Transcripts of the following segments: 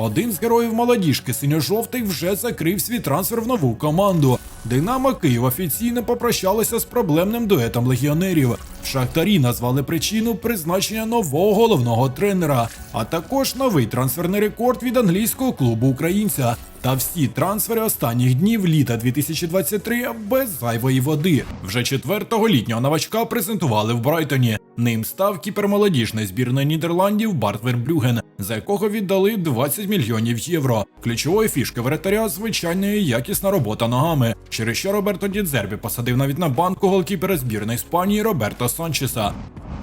Один з героїв молодіжки синьо-жовтих вже закрив свій трансфер в нову команду. Динамо Київ офіційно попрощалося з проблемним дуетом легіонерів. Шахтарі назвали причину призначення нового головного тренера, а також новий трансферний рекорд від англійського клубу українця. Та всі трансфери останніх днів літа 2023 без зайвої води. Вже четвертого літнього новачка презентували в Брайтоні. Ним став кіпер молодіжної збірної Нідерландів Барт Вербрюген, за якого віддали 20 мільйонів євро. Ключовою фішкою вратаря звичайно і якісна робота ногами, через що Роберто Дідзербі посадив навіть на банку голкіпера збірної Іспанії Роберто Санчеса.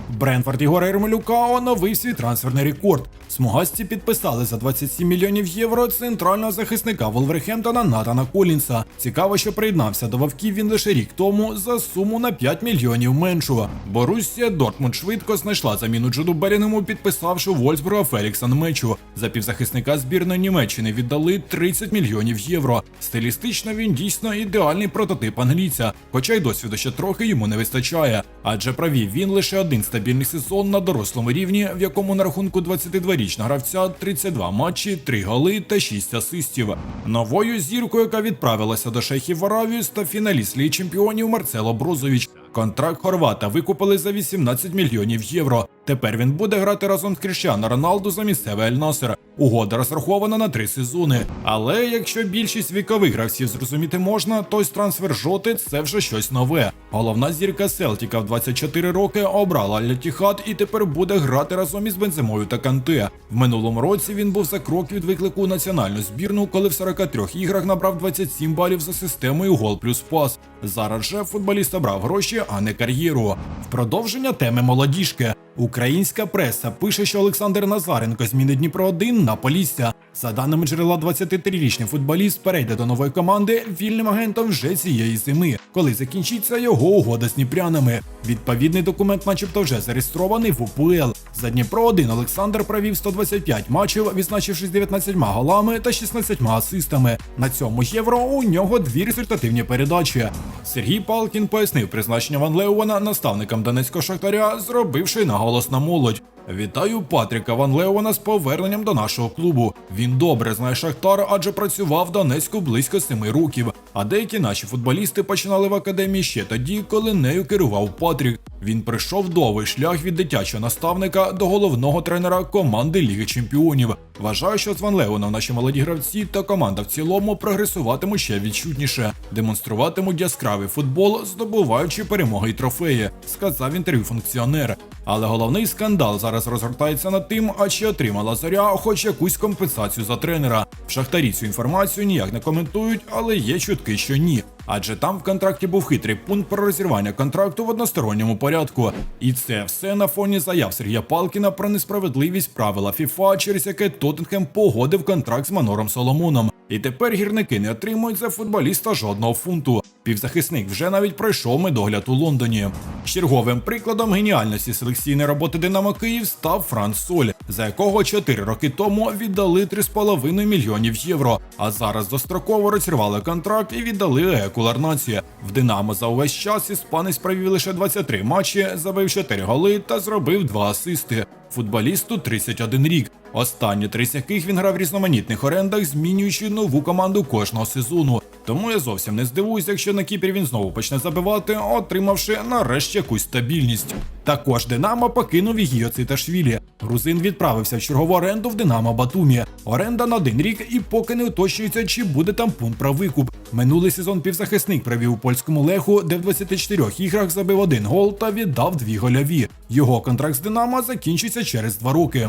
Бренфорд і Гора Ермелюка оновив свій трансферний рекорд. Смугасті підписали за 27 мільйонів євро центрального захисника Волверхемптона Натана Колінса. Цікаво, що приєднався до вовків він лише рік тому за суму на 5 мільйонів меншу. Боруссія Дортмунд швидко знайшла заміну Джуду Белінгему, підписавши Вольсбурга Фелікса Нмечу. За півзахисника збірної Німеччини віддали 30 мільйонів євро. Стилістично він дійсно ідеальний прототип англійця, хоча й досвіду ще трохи йому не вистачає. Адже провів він лише один стабільний сезон на дорослому рівні, в якому на рахунку 22-річного гравця 32 матчі, 3 голи та 6 асистів. Новою зіркою, яка відправилася до шейхів в Аравію, став фіналіст Ліги чемпіонів Марцело Брозович. Контракт Хорвата викупили за 18 мільйонів євро. Тепер він буде грати разом з Кріщано Роналду за місцевий Ель-Насер. Угода розрахована на три сезони. Але якщо більшість вікових гравців зрозуміти можна, то ось трансфер жоти це вже щось нове. Головна зірка Селтіка в 24 роки обрала Лятіхат і тепер буде грати разом із Бенземою та Канте. В минулому році він був за крок від виклику у національну збірну, коли в 43 іграх набрав 27 балів за системою гол плюс пас. Зараз же футболіст обрав гроші, а не кар'єру. В продовження теми молодіжки. Українська преса пише, що Олександр Назаренко змінить Дніпро 1 на Полісся. За даними джерела, 23-річний футболіст перейде до нової команди вільним агентом вже цієї зими, коли закінчиться його угода з дніпрянами. Відповідний документ, начебто, вже зареєстрований в УПЛ. За Дніпро 1 Олександр провів 125 матчів, відзначившись 19 голами та 16 асистами. На цьому євро у нього дві результативні передачі. Сергій Палкін пояснив призначення Ван Леуана наставником донецького шахтаря, зробивши наголос на молодь. Вітаю Патріка Ван Леона з поверненням до нашого клубу. Він добре знає Шахтар, адже працював в Донецьку близько семи років. А деякі наші футболісти починали в академії ще тоді, коли нею керував Патрік. Він прийшов довгий шлях від дитячого наставника до головного тренера команди Ліги Чемпіонів. Вважаю, що з Ван Леоном наші молоді гравці та команда в цілому прогресуватимуть ще відчутніше, демонструватимуть яскравий футбол, здобуваючи перемоги й трофеї, сказав інтерв'ю функціонер. Але головний скандал зараз розгортається над тим, а чи отримала зоря хоч якусь компенсацію за тренера. В шахтарі цю інформацію ніяк не коментують, але є чутки, що ні. Адже там в контракті був хитрий пункт про розірвання контракту в односторонньому порядку. І це все на фоні заяв Сергія Палкіна про несправедливість правила ФІФА, через яке Тоттенхем погодив контракт з Манором Соломоном. І тепер гірники не отримують за футболіста жодного фунту. Півзахисник вже навіть пройшов медогляд у Лондоні. Черговим прикладом геніальності селекційної роботи Динамо Київ став Франц Соль, за якого 4 роки тому віддали 3,5 мільйонів євро. А зараз достроково розірвали контракт і віддали Еку Ларнаці. В Динамо за увесь час іспанець провів лише 23 матчі, забив 4 голи та зробив 2 асисти. Футболісту 31 рік. Останні три з яких він грав в різноманітних орендах, змінюючи нову команду кожного сезону. Тому я зовсім не здивуюсь, якщо на кіпері він знову почне забивати, отримавши нарешті якусь стабільність. Також Динамо покинув і Гіо Циташвілі. Грузин відправився в чергову оренду в Динамо Батумі. Оренда на один рік і поки не уточнюється, чи буде там пункт про викуп. Минулий сезон півзахисник провів у польському леху, де в 24 іграх забив один гол та віддав дві гольові. Його контракт з Динамо закінчиться через два роки.